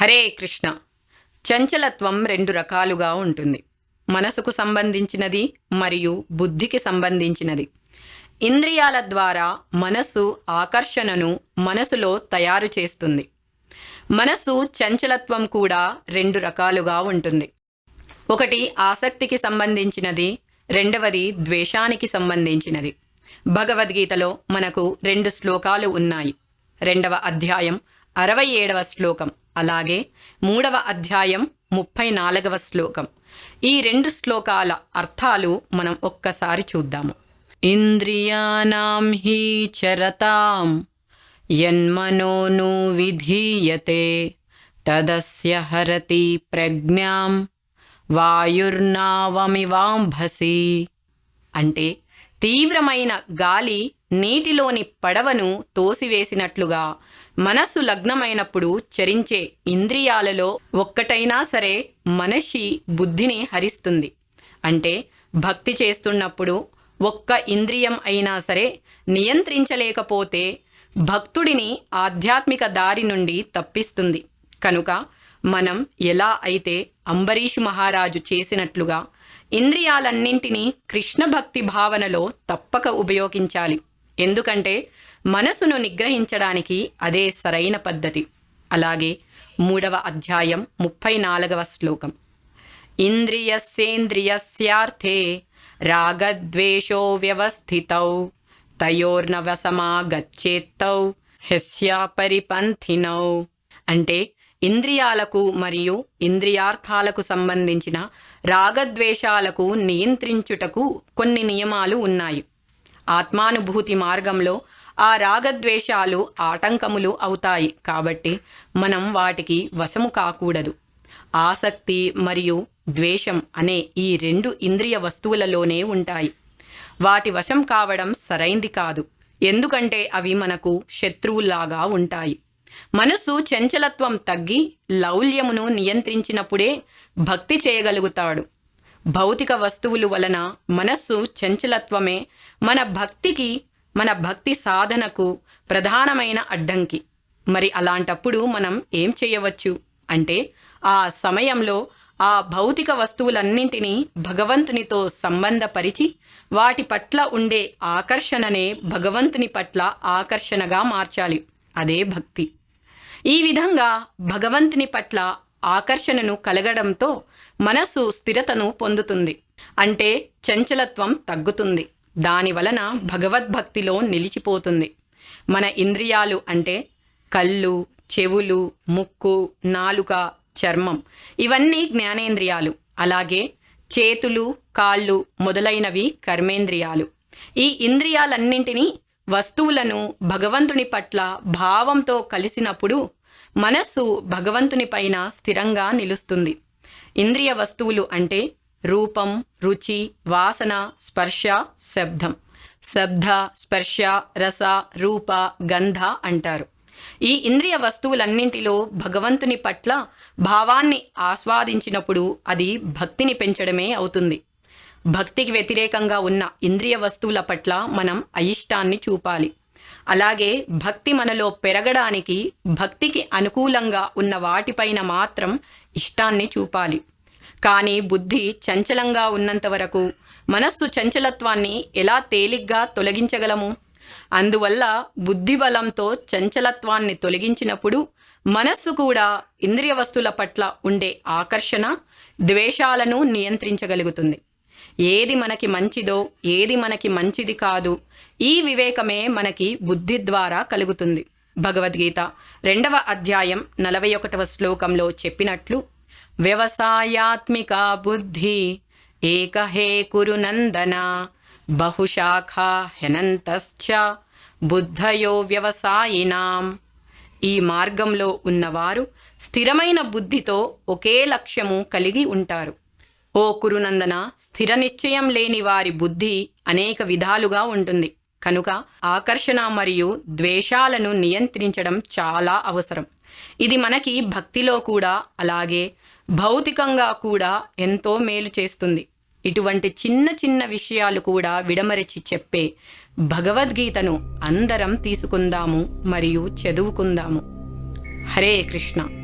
హరే కృష్ణ. చంచలత్వం రెండు రకాలుగా ఉంటుంది. మనసుకు సంబంధించినది మరియు బుద్ధికి సంబంధించినది. ఇంద్రియాల ద్వారా మనస్సు ఆకర్షణను మనసులో తయారు చేస్తుంది. మనసు చంచలత్వం కూడా రెండు రకాలుగా ఉంటుంది. ఒకటి ఆసక్తికి సంబంధించినది రెండవది ద్వేషానికి సంబంధించినది. భగవద్గీతలో మనకు రెండు శ్లోకాలు ఉన్నాయి. రెండవ అధ్యాయం అరవై ఏడవ శ్లోకం. అలాగే మూడవ అధ్యాయం ముప్పై నాలుగవ శ్లోకం. ఈ రెండు శ్లోకాల అర్థాలు మనం ఒక్కసారి చూద్దాము. ఇంద్రియానాం హి చరతాం యన్మనోను విధీయతే తదస్య హరతి ప్రజ్ఞాం వాయుర్నావమివాంభసి. అంటే తీవ్రమైన గాలి నీటిలోని పడవను తోసివేసినట్లుగా మనస్సు లగ్నమైనప్పుడు చరించే ఇంద్రియాలలో ఒక్కటైనా సరే మనిషి బుద్ధిని హరిస్తుంది. అంటే భక్తి చేస్తున్నప్పుడు ఒక్క ఇంద్రియం అయినా సరే నియంత్రించలేకపోతే భక్తుడిని ఆధ్యాత్మిక దారి నుండి తప్పిస్తుంది. కనుక మనం ఎలా అయితే అంబరీషు మహారాజు చేసినట్లుగా ఇంద్రియాలన్నింటినీ కృష్ణ భక్తి భావనలో తప్పక ఉపయోగించాలి. ఎందుకంటే మనసును నిగ్రహించడానికి అదే సరైన పద్ధతి. అలాగే మూడవ అధ్యాయం ముప్పై నాలుగవ శ్లోకం. ఇంద్రియస్యేంద్రియస్యార్థే రాగద్వేషో వ్యవస్థితౌ తయోర్నవసమాగచ్చేత్తౌ హెస్యా పరిపంథినౌ అంటే ఇంద్రియాలకు మరియు ఇంద్రియార్థాలకు సంబంధించిన రాగద్వేషాలకు నియంత్రించుటకు కొన్ని నియమాలు ఉన్నాయి. ఆత్మానుభూతి మార్గంలో ఆ రాగద్వేషాలు ఆటంకములు అవుతాయి. కాబట్టి మనం వాటికి వశము కాకూడదు. ఆసక్తి మరియు ద్వేషం అనే ఈ రెండు ఇంద్రియ వస్తువులలోనే ఉంటాయి. వాటి వశం కావడం సరైంది కాదు. ఎందుకంటే అవి మనకు శత్రువులాగా ఉంటాయి. మనసు చంచలత్వం తగ్గి లౌల్యమును నియంత్రించినప్పుడే భక్తి చేయగలుగుతాడు. భౌతిక వస్తువులు వలన మనస్సు చంచలత్వమే మన భక్తికి మన భక్తి సాధనకు ప్రధానమైన అడ్డంకి. మరి అలాంటప్పుడు మనం ఏం చేయవచ్చు? అంటే ఆ సమయంలో ఆ భౌతిక వస్తువులన్నింటినీ భగవంతునితో సంబంధపరిచి వాటి పట్ల ఉండే ఆకర్షణనే భగవంతుని పట్ల ఆకర్షణగా మార్చాలి. అదే భక్తి. ఈ విధంగా భగవంతుని పట్ల ఆకర్షణను కలగడంతో మనస్సు స్థిరతను పొందుతుంది. అంటే చంచలత్వం తగ్గుతుంది. దాని వలన భగవద్భక్తిలో నిలిచిపోతుంది. మన ఇంద్రియాలు అంటే కళ్ళు చెవులు ముక్కు నాలుక చర్మం ఇవన్నీ జ్ఞానేంద్రియాలు. అలాగే చేతులు కాళ్ళు మొదలైనవి కర్మేంద్రియాలు. ఈ ఇంద్రియాలన్నింటినీ వస్తువులను భగవంతుని పట్ల భావంతో కలిసినప్పుడు మనస్సు భగవంతుని పైన స్థిరంగా నిలుస్తుంది. ఇంద్రియ వస్తువులు అంటే రూపం రుచి వాసన స్పర్శ శబ్దం. శబ్ద స్పర్శ రస రూప గంధ అంటారు. ఈ ఇంద్రియ వస్తువులన్నింటిలో భగవంతుని పట్ల భావాన్ని ఆస్వాదించినప్పుడు అది భక్తిని పెంచడమే అవుతుంది. భక్తికి వ్యతిరేకంగా ఉన్న ఇంద్రియ వస్తువుల పట్ల మనం అయిష్టాన్ని చూపాలి. అలాగే భక్తి మనలో పెరగడానికి భక్తికి అనుకూలంగా ఉన్న వాటిపైన మాత్రం ఇష్టాన్ని చూపాలి. కానీ బుద్ధి చంచలంగా ఉన్నంత వరకు మనస్సు చంచలత్వాన్ని ఎలా తేలిగ్గా తొలగించగలము? అందువల్ల బుద్ధి బలంతో చంచలత్వాన్ని తొలగించినప్పుడు మనస్సు కూడా ఇంద్రియ వస్తువుల పట్ల ఉండే ఆకర్షణ ద్వేషాలను నియంత్రించగలుగుతుంది. ఏది మనకి మంచిదో ఏది మనకి మంచిది కాదు ఈ వివేకమే మనకి బుద్ధి ద్వారా కలుగుతుంది. భగవద్గీత రెండవ అధ్యాయం నలభై ఒకటవ శ్లోకంలో చెప్పినట్లు వ్యవసాయాత్మిక బుద్ధి. ఏకహే కురు నందన. బహుశాఖా హెనంతశ్చ. బుద్ధయో వ్యవసాయినాం. ఈ మార్గంలో ఉన్నవారు స్థిరమైన బుద్ధితో ఒకే లక్ష్యము కలిగి ఉంటారు. ఓ కురునందన స్థిర నిశ్చయం లేని వారి బుద్ధి అనేక విధాలుగా ఉంటుంది. కనుక ఆకర్షణ మరియు ద్వేషాలను నియంత్రించడం చాలా అవసరం. ఇది మనకి భక్తిలో కూడా అలాగే భౌతికంగా కూడా ఎంతో మేలు చేస్తుంది. ఇటువంటి చిన్న చిన్న విషయాలు కూడా విడమరిచి చెప్పే భగవద్గీతను అందరం తీసుకుందాము మరియు చదువుకుందాము. హరే కృష్ణ.